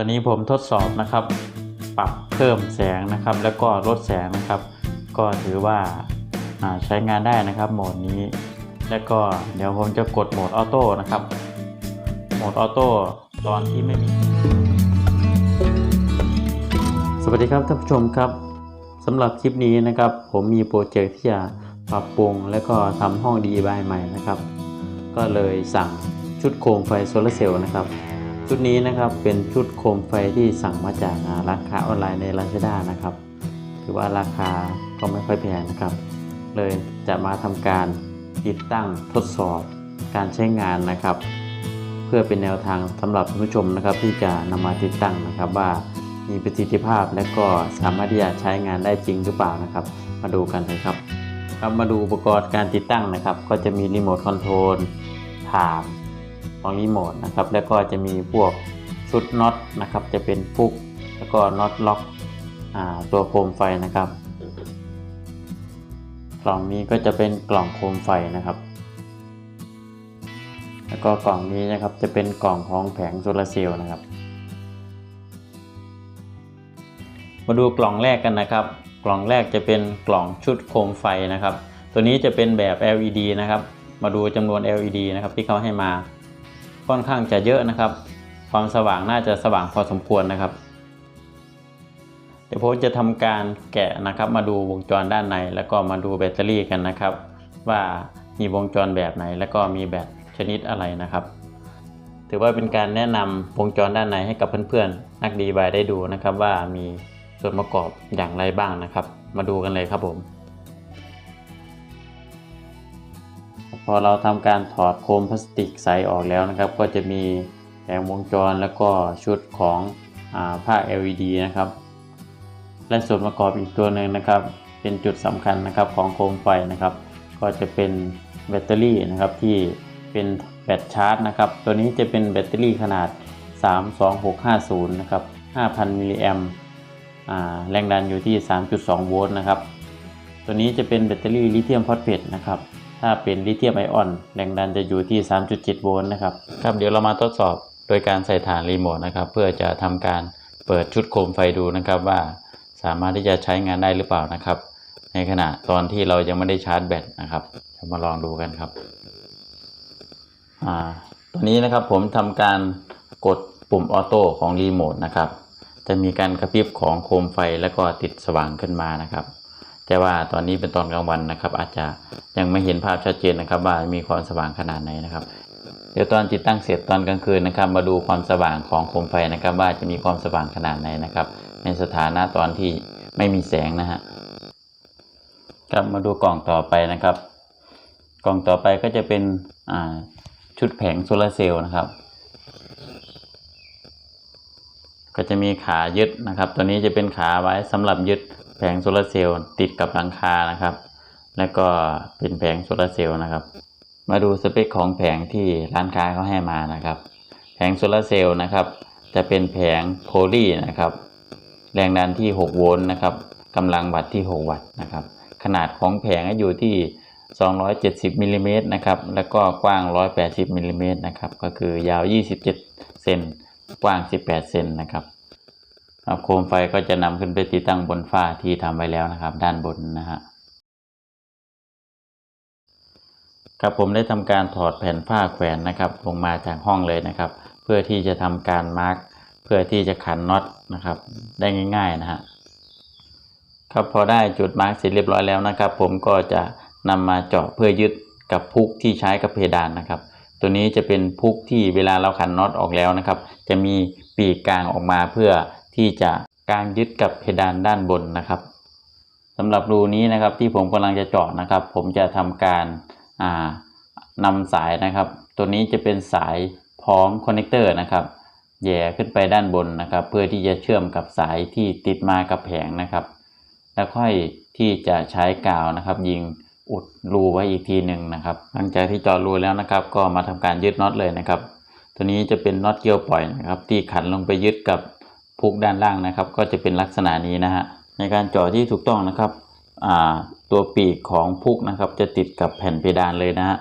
ตอนนี้ผมทดสอบนะครับ ปรับเพิ่มแสงนะครับ แล้วก็ลดแสงนะครับ ก็ถือว่าาใช้งานได้นะครับโหมดนี้ แล้วก็เดี๋ยวผมจะกดโหมดออโต้นะครับ โหมดออโต้ตอนที่ไม่มี สวัสดีครับท่านผู้ชมครับสำหรับคลิปนี้นะครับ ผมมีโปรเจกต์ที่จะปรับปรุงและก็ทำห้องดีบายใหม่นะครับ ก็เลยสั่งชุดโคมไฟโซลาเซลล์นะครับ ชุดนี้นะครับเป็นชุดโคมไฟที่สั่งมาจากร้านค้าออนไลน์ใน Lazada นะครับ ถือว่าราคาก็ไม่ค่อยแพงนะครับ เลยจะมาทำการติดตั้งทดสอบการใช้งานนะครับ เพื่อเป็นแนวทางสำหรับผู้ชมนะครับ ที่จะนำมาติดตั้งนะครับว่ามีประสิทธิภาพและก็สามารถที่จะใช้งานได้จริงหรือเปล่านะครับ มาดูกันเลยครับครับมาดูอุปกรณ์การติดตั้งนะครับ ก็จะมีรีโมทคอนโทรลถาม ของรีโมทนะครับ แล้วก็จะมีพวกชุดน็อตนะครับ จะเป็นฟุกแล้วก็น็อตล็อกตัวโคมไฟนะครับ กล่องนี้ก็จะเป็นกล่องโคมไฟนะครับ แล้วก็กล่องนี้นะครับจะเป็นกล่องของแผงโซลาร์เซลล์นะครับ มาดูกล่องแรกกันนะครับ กล่องแรกจะเป็นกล่องชุดโคมไฟนะครับ ตัวนี้จะเป็นแบบ LED นะครับ มาดูจำนวน LED นะครับที่เขาให้มา ค่อนข้างจะเยอะนะครับ ความสว่างน่าจะสว่างพอสมควรนะครับ เดี๋ยวผมจะทำการแกะนะครับมาดูวงจรด้านใน แล้วก็มาดูแบตเตอรี่กันนะครับ ว่ามีวงจรแบบไหน แล้วก็มีแบตชนิดอะไรนะครับ ถือว่าเป็นการแนะนำวงจรด้านในให้กับเพื่อนๆ นักดีบายได้ดูนะครับว่ามีส่วนประกอบอย่างไรบ้างนะครับ มาดูกันเลยครับผม อเราทำการถอดโคมพลาสติกใสออกแล้วนะครับ ก็จะมีแผงวงจรแล้วก็ชุดของอผ้า LED นะครับ และส่วนประกอบอีกตัวหนึ่งนะครับ เป็นจุดสำคัญนะครับของโคมไฟนะครับ ก็จะเป็นแบตเตอรี่นะครับที่เป็นแบตชาร์จนะครับ ตัวนี้จะเป็นแบตเตอรี่ขนาด 32650 นะครับ 5,000 มิลลิแอมแรงดันอยู่ที่ 3.2 โวลต์นะครับ ตัวนี้จะเป็นแบตเตอรี่ลิเธียมฟอสเฟตนะครับ ถ้าเป็นลิเธียมไอออน แรงดันจะอยู่ที่ 3.7 โวลต์นะครับ ครับ เดี๋ยวเรามาทดสอบโดยการใส่ฐานรีโมทนะครับ เพื่อจะทำการเปิดชุดโคมไฟดูนะครับว่าสามารถที่จะใช้งานได้หรือเปล่านะครับ ในขณะตอนที่เรายังไม่ได้ชาร์จแบตนะครับจะมาลองดูกันครับอ่าตัวนี้นะครับผมทำการกดปุ่มออโต้ของรีโมทนะครับ จะมีการกระพริบของโคมไฟแล้วก็ติดสว่างขึ้นมานะครับ แต่ว่าตอนนี้เป็นตอนกลางวันนะครับ อาจจะยังไม่เห็นภาพชัดเจนนะครับ ว่ามีความสว่างขนาดไหนนะครับ เดี๋ยวตอนติดตั้งเสร็จตอนกลางคืนนะครับ มาดูความสว่างของโคมไฟนะครับ ว่าจะมีความสว่างขนาดไหนนะครับ ในสถานะตอนที่ไม่มีแสงนะฮะครับมาดูกล่องต่อไปนะครับ กล่องต่อไปก็จะเป็นชุดแผงโซลาร์เซลล์นะครับ ก็จะมีขายึดนะครับ ตัวนี้จะเป็นขาไว้สำหรับยึด แผงโซลาร์เซลล์ติดกับหลังคานะครับ แล้วก็เป็นแผงโซลาร์เซลล์นะครับ มาดูสเปคของแผงที่ร้านค้าเขาให้มานะครับ แผงโซลาร์เซลล์นะครับ จะเป็นแผงโพลีนะครับ แรงดันที่ 6 โวลต์นะครับกำลังวัตต์ที่ 6 วัตต์นะครับ ขนาดของแผงอยู่ที่ 270มิลลิเมตรนะครับ แล้วก็กว้าง 180มิลลิเมตรนะครับ ก็คือยาว 27 เซน กว้าง 18 เซนนะครับ ครับโคมไฟก็จะนำขึ้นไปติดตั้งบนฝ้าที่ทำไว้แล้วนะครับ ด้านบนนะฮะครับผมได้ทำการถอดแผ่นผ้าแขวนนะครับ ลงมาจากห้องเลยนะครับ เพื่อที่จะทำการมาร์กเพื่อที่จะขันน็อตนะครับ ได้ง่าย ๆนะฮะครับพอได้จุดมาร์กเสร็จเรียบร้อยแล้วนะครับ ผมก็จะนำมาเจาะเพื่อยึดกับพุกที่ใช้กับเพดานนะครับ ตัวนี้จะเป็นพุกที่เวลาเราขันน็อตออกแล้วนะครับ จะมีปีกกลางออกมาเพื่อ ที่จะกางยึดกับเพดานด้านบนนะครับสำหรับรูนี้นะครับที่ผมกำลังจะเจาะนะครับ ผมจะทำการานำสายนะครับ ตัวนี้จะเป็นสายพร้อมคอนเนคเตอร์นะครับแย่ขึ้นไปด้านบนนะครับ เพื่อที่จะเชื่อมกับสายที่ติดมากับแผงนะครับ แล้วค่อยที่จะใช้กาวนะครับ ยิงอุดรูไว้อีกทีหนึ่งนะครับ หลังจากที่เจาะรูแล้วนะครับ ก็มาทำการยึดน็อตเลยนะครับ ตัวนี้จะเป็นน็อตเกี่ยวปล่อยนะครับ ที่ขันลงไปยึดกับ พุกด้านล่างนะครับ ก็จะเป็นลักษณะนี้นะฮะในการเจาะที่ถูกต้องนะครับตัวปีกของพุกนะครับ จะติดกับแผ่นเพดานเลยนะฮะ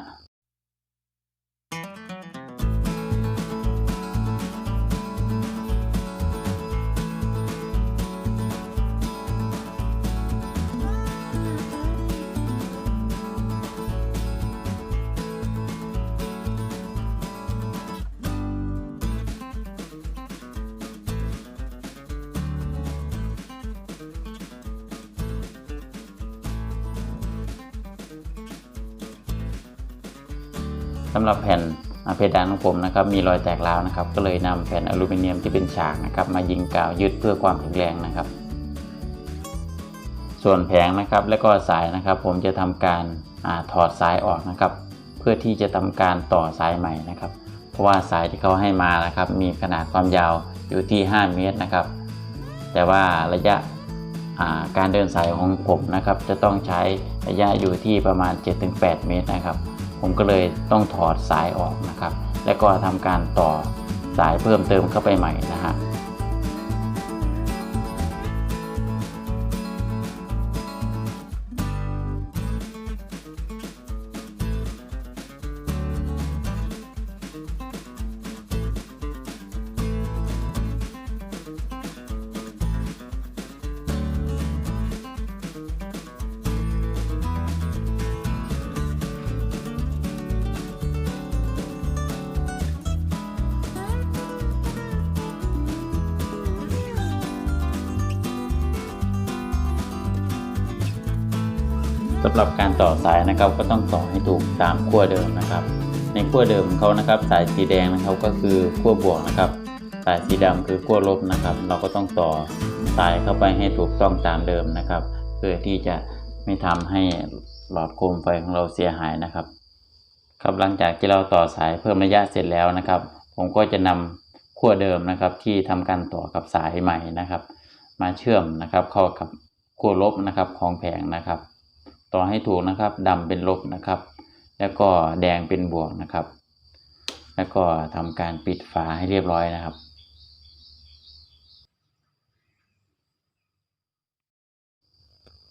สำหรับแผ่นอ่าเพดานของผมนะครับมีรอยแตกร้าวนะครับ ก็เลยนำแผ่นอลูมิเนียมที่เป็นฉากนะครับมายิงกาวยึดเพื่อความแข็งแรงนะครับ ส่วนแผงนะครับและก็สายนะครับ ผมจะทำการอาถอดสายออกนะครับ เพื่อที่จะทำการต่อสายใหม่นะครับ เพราะว่าสายที่เขาให้มานะครับ มีขนาดความยาวอยู่ที่ 5 เมตรนะครับ แต่ว่าระยะาการเดินสายของผมนะครับ จะต้องใช้ระยะอยู่ที่ประมาณ 7-8 เมตรนะครับ ผมก็เลยต้องถอดสายออกนะครับ และก็ทำการต่อสายเพิ่มเติมเข้าไปใหม่นะฮะ สำหรับการต่อสายนะครับก็ต้องต่อให้ถูกตามขั้วเดิมนะครับ ในขั้วเดิมเขานะครับสายสีแดงนะครับก็คือขั้วบวกนะครับ สายสีดำคือขั้วลบนะครับ เราก็ต้องต่อสายเข้าไปให้ถูกต้องตามเดิมนะครับ เพื่อที่จะไม่ทำให้หลอดโคมไฟของเราเสียหายนะครับ ครับหลังจากที่เราต่อสายเพิ่มระยะเสร็จแล้วนะครับ ผมก็จะนำขั้วเดิมนะครับ ที่ทำการต่อกับสายใหม่นะครับ มาเชื่อมนะครับ เข้ากับขั้วลบนะครับของแผงนะครับ ต่อให้ถูกนะครับดำเป็นลบนะครับ แล้วก็แดงเป็นบวกนะครับ แล้วก็ทำการปิดฝาให้เรียบร้อยนะครับ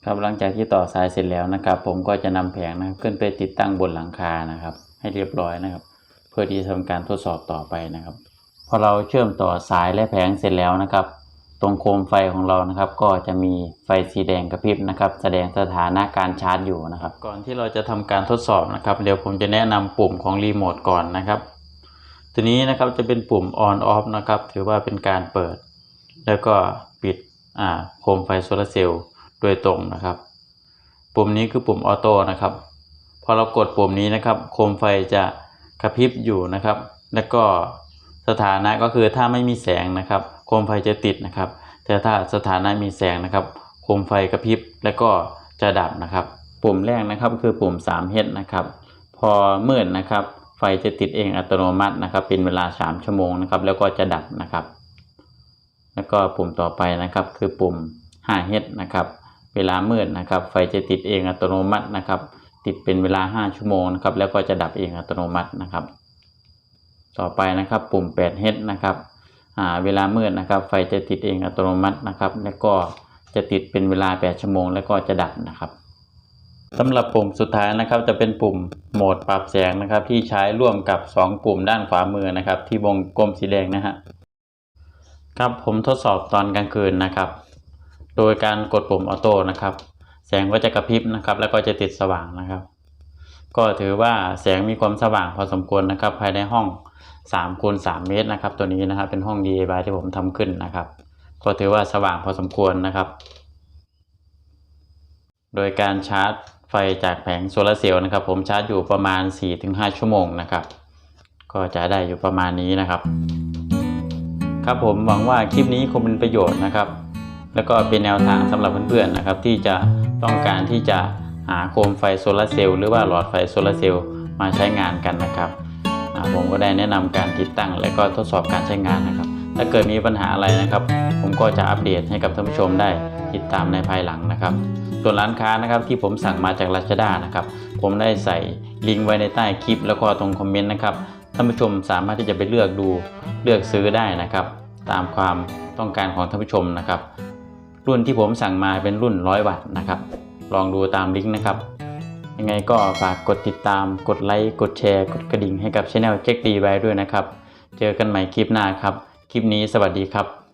ครับหลังจากที่ต่อสายเสร็จแล้วนะครับ ผมก็จะนำแผงนะขึ้นไปติดตั้งบนหลังคานะครับ ให้เรียบร้อยนะครับ เพื่อที่จะทำการทดสอบต่อไปนะครับ พอเราเชื่อมต่อสายและแผงเสร็จแล้วนะครับ ตรงโคมไฟของเรานะครับ ก็จะมีไฟสีแดงกระพริบนะครับ แสดงสถานะการชาร์จอยู่นะครับ ก่อนที่เราจะทำการทดสอบนะครับ เดี๋ยวผมจะแนะนำปุ่มของรีโมทก่อนนะครับทีนี้นะครับจะเป็นปุ่ม on off นะครับ ถือว่าเป็นการเปิด แล้วก็ปิดอ่าโคมไฟโซลาร์เซลล์โดยตรงนะครับ ปุ่มนี้คือปุ่มออโต้นะครับพอเรากดปุ่มนี้นะครับ โคมไฟจะกระพริบอยู่นะครับ แล้วก็สถานะก็คือถ้าไม่มีแสงนะครับ โคมไฟจะติดนะครับ แต่ถ้าสถานะมีแสงนะครับ โคมไฟกระพริบแล้วก็จะดับนะครับ ปุ่มแรกนะครับคือปุ่ม 3H นะครับ พอมืดนะครับ ไฟจะติดเองอัตโนมัตินะครับ เป็นเวลา 3 ชั่วโมงนะครับ แล้วก็จะดับนะครับ แล้วก็ปุ่มต่อไปนะครับ คือปุ่ม 5H นะครับ เวลามืดนะครับ ไฟจะติดเองอัตโนมัตินะครับ ติดเป็นเวลา 5 ชั่วโมงนะครับ แล้วก็จะดับเองอัตโนมัตินะครับ ต่อไปนะครับปุ่ม 8H นะครับ เวลามืดนะครับ ไฟจะติดเองอัตโนมัตินะครับ แล้วก็จะติดเป็นเวลา 8 ชั่วโมง แล้วก็จะดับนะครับสำหรับปุ่มสุดท้ายนะครับ จะเป็นปุ่มโหมดปรับแสงนะครับ ที่ใช้ร่วมกับ 2 ปุ่มด้านขวามือนะครับ ที่วงกลมสีแดงนะฮะครับผมทดสอบตอนกลางคืนนะครับ โดยการกดปุ่มออโต้นะครับ แสงก็จะกระพริบนะครับ แล้วก็จะติดสว่างนะครับ ก็ถือว่าแสงมีความสว่างพอสมควรนะครับ ภายในห้อง 3คูณ3เมตรนะครับ ตัวนี้นะครับเป็นห้อง DIY ที่ผมทำขึ้นนะครับ ก็ถือว่าสว่างพอสมควรนะครับ โดยการชาร์จไฟจากแผงโซลาร์เซลล์นะครับ ผมชาร์จอยู่ประมาณ 4-5 ชั่วโมงนะครับ ก็จะได้อยู่ประมาณนี้นะครับ ครับผมหวังว่าคลิปนี้คงเป็นประโยชน์นะครับ แล้วก็เป็นแนวทางสำหรับเพื่อนๆนะครับ ที่จะต้องการที่จะหาโคมไฟโซลาร์เซลล์หรือว่าหลอดไฟโซลาร์เซลล์มาใช้งานกันนะครับ ผมก็ได้แนะนำการติดตั้ง และก็ทดสอบการใช้งานนะครับ ถ้าเกิดมีปัญหาอะไรนะครับ ผมก็จะอัปเดตให้กับท่านผู้ชมได้ติดตามในภายหลังนะครับ ส่วนร้านค้านะครับที่ผมสั่งมาจาก Lazada นะครับ ผมได้ใส่ลิงก์ไว้ในใต้คลิป แล้วก็ตรงคอมเมนต์นะครับท่านผู้ชมสามารถที่จะไปเลือกดูเลือกซื้อได้นะครับ ตามความต้องการของท่านผู้ชมนะครับ รุ่นที่ผมสั่งมาเป็นรุ่น 100 วัตต์นะครับ ลองดูตามลิงก์นะครับ ยังไงก็ฝากกดติดตาม กดไลค์ กดแชร์ กดกระดิ่งให้กับช anel เจ๊กดีไว้ด้วยนะครับ เจอกันใหม่คลิปหน้าครับ คลิปนี้สวัสดีครับ